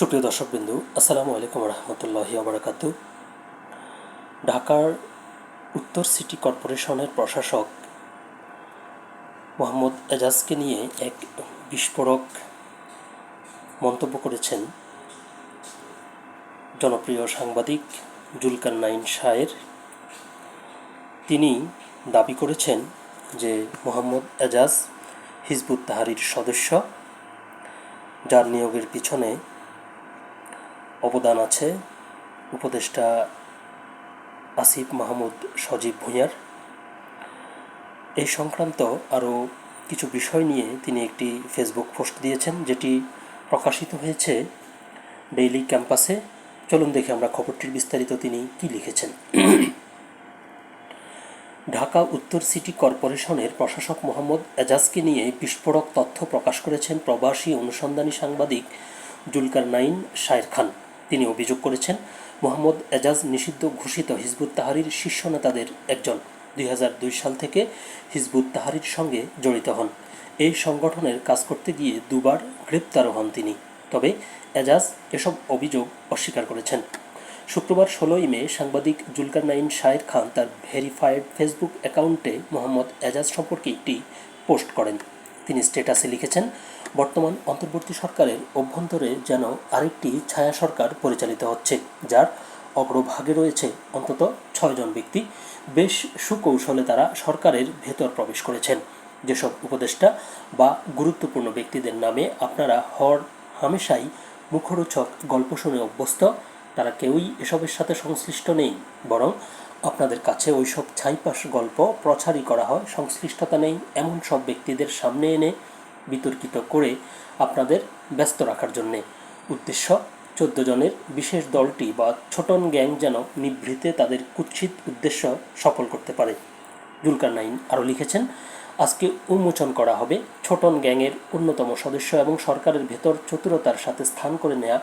সুপ্রিয় দর্শকবিন্দু, আসসালামু আলাইকুম রহমতুল্লাহি আবরাকাতু ঢাকার উত্তর সিটি কর্পোরেশনের প্রশাসক মোহাম্মদ এজাজকে নিয়ে এক বিস্ফোরক মন্তব্য করেছেন জনপ্রিয় সাংবাদিক জুলকার নাইন শায়ের তিনি দাবি করেছেন যে মোহাম্মদ এজাজ হিজবুত তাহারির সদস্য, যার নিয়োগের পিছনে অবদান আছে উপদেষ্টা আসিফ মাহমুদ সজীব ভূঁইয়ার। এই সংক্রান্ত আরও কিছু বিষয় নিয়ে তিনি একটি ফেসবুক পোস্ট দিয়েছেন, যেটি প্রকাশিত হয়েছে ডেইলি ক্যাম্পাসে। চলুন দেখে আমরা খবরটির বিস্তারিত তিনি কি লিখেছেন। ঢাকা উত্তর সিটি কর্পোরেশনের প্রশাসক মোহাম্মদ এজাজকে নিয়ে বিস্ফোরক তথ্য প্রকাশ করেছেন প্রবাসী অনুসন্ধানী সাংবাদিক জুলকার নাইন শায়ের খান। তিনি অভিযোগ করেছেন, মোহাম্মদ এজাজ নিষিদ্ধ ঘোষিত হিজবুত তাহারির শীর্ষ নেতাদের একজন। দুই হাজার দুই সাল থেকে হিজবুত তাহারির সঙ্গে জড়িত হন। এই সংগঠনের কাজ করতে গিয়ে দুবার গ্রেপ্তারও হন তিনি। তবে এজাজ এসব অভিযোগ অস্বীকার করেছেন। শুক্রবার ষোলোই মে সাংবাদিক জুলকার নাইন শায়ের খান তার ভেরিফাইড ফেসবুক অ্যাকাউন্টে মোহাম্মদ এজাজ সম্পর্কে একটি পোস্ট করেন। তিনি স্ট্যাটাসে লিখেছেন বর্তমান অন্তর্বর্তী সরকারের অভ্যন্তরে যেন আরেকটি ছায়া সরকার পরিচালিত হচ্ছে, যার অগ্রভাগে রয়েছে অন্তত ছয়জন ব্যক্তি। বেশ সুকৌশলে তারা সরকারের ভেতর প্রবেশ করেছেন। যেসব উপদেষ্টা বা গুরুত্বপূর্ণ ব্যক্তিদের নামে আপনারা হর হামেশাই মুখরোচক গল্প শুনে অভ্যস্ত, তারা কেউই এসবের সাথে সংশ্লিষ্ট নেই, বরং আপনাদের কাছে ওইসব ছাইপাশ গল্প প্রচারই করা হয়, সংশ্লিষ্টতা নেই, এমন সব ব্যক্তিদের সামনে এনে বিতর্কিত করে আপনাদের ব্যস্ত রাখার জন্যে। উদ্দেশ্য, চোদ্দ জনের বিশেষ দলটি বা ছোটন গ্যাং যেন নিভৃতে তাদের কুৎসিত উদ্দেশ্য সফল করতে পারে। জুলকার নাইন আরও লিখেছেন, আজকে উন্মোচন করা হবে ছোটন গ্যাংয়ের অন্যতম সদস্য এবং সরকারের ভেতর চতুরতার সাথে স্থান করে নেয়া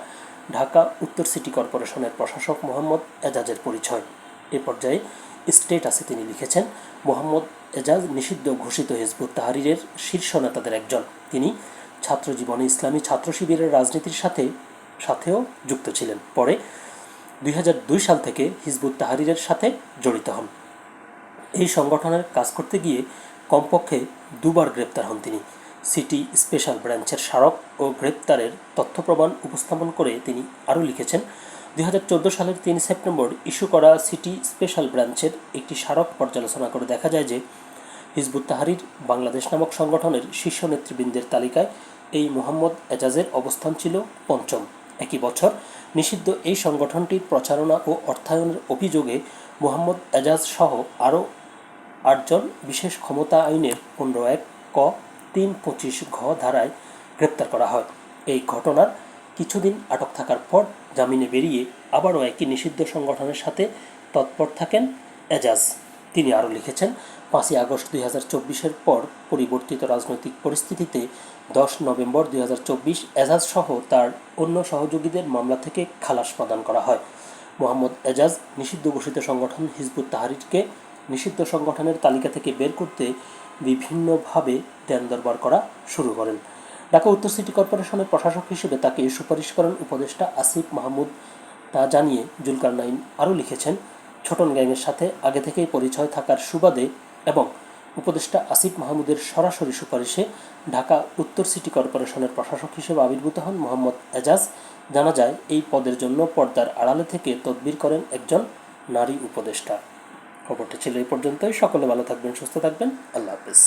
ঢাকা উত্তর সিটি কর্পোরেশনের প্রশাসক মোহাম্মদ এজাজের পরিচয়। এ পর্যায়ে স্টেটাসে তিনি লিখেছেন। মোহাম্মদ এজাজ নিষিদ্ধ ঘোষিত হিজবুত তাহারিরের শীর্ষ নেতাদের একজন। তিনি ছাত্র জীবনে ইসলামী ছাত্র শিবিরের রাজনীতির সাথে, সাথেও যুক্ত ছিলেন। পরে দুই হাজার দুই সাল থেকে হিজবুত তাহারিরের সাথে জড়িত হন। এই সংগঠনের কাজ করতে গিয়ে কমপক্ষে দুবার গ্রেপ্তার হন তিনি। সিটি স্পেশাল ব্রাঞ্চের স্মারক ও গ্রেপ্তারের তথ্য প্রমাণ উপস্থাপন করে তিনি আরও লিখেছেন দুই হাজার চোদ্দ সালের তিন সেপ্টেম্বর ইস্যু করা সিটি স্পেশাল ব্রাঞ্চের একটি স্মারক পর্যালোচনা করে দেখা যায় যে হিজবুত তাহারির বাংলাদেশ নামক সংগঠনের শীর্ষ নেতৃবৃন্দের তালিকায় এই মোহাম্মদ এজাজের অবস্থান ছিল পঞ্চম। একই বছর নিষিদ্ধ এই সংগঠনটির প্রচারণা ও অর্থায়নের অভিযোগে মোহাম্মদ এজাজ সহ আরও আটজন বিশেষ ক্ষমতা আইনের পনেরো এক ক তিন পঁচিশ ঘ ধারায় গ্রেপ্তার করা হয়। এই ঘটনার কিছুদিন আটক থাকার পর জামিনে বেরিয়ে আবারও একই নিষিদ্ধ সংগঠনের সাথে তৎপর থাকেন এজাজ। তিনি আরও লিখেছেন, পাঁচই আগস্ট দুই হাজার চব্বিশের পর পরিবর্তিত রাজনৈতিক পরিস্থিতিতে দশ নভেম্বর দুই হাজার চব্বিশ এজাজ সহ তার অন্য সহযোগীদের মামলা থেকে খালাস প্রদান করা হয়। মোহাম্মদ এজাজ নিষিদ্ধ ঘোষিত সংগঠন হিজবুত তাহারিরকে নিষিদ্ধ সংগঠনের তালিকা থেকে বের করতে বিভিন্নভাবে দেন দরবার করা শুরু করেন। ঢাকা উত্তর সিটি কর্পোরেশনের প্রশাসক হিসেবে তাকে সুপারিশ করেন উপদেষ্টা আসিফ মাহমুদ তা জানিয়ে জুলকার নাইন আরও লিখেছেন, ছোটন গ্যাংয়ের সাথে আগে থেকেই পরিচয় থাকার সুবাদে এবং উপদেষ্টা আসিফ মাহমুদের সরাসরি সুপারিশে ঢাকা উত্তর সিটি কর্পোরেশনের প্রশাসক হিসেবে আবির্ভূত হন মোহাম্মদ এজাজ। জানা যায়, এই পদের জন্য পর্দার আড়ালে থেকে তদবির করেন একজন নারী উপদেষ্টা। খবরটি ছিল এই পর্যন্তই। সকলে ভালো থাকবেন, সুস্থ থাকবেন। আল্লাহ হাফিজ।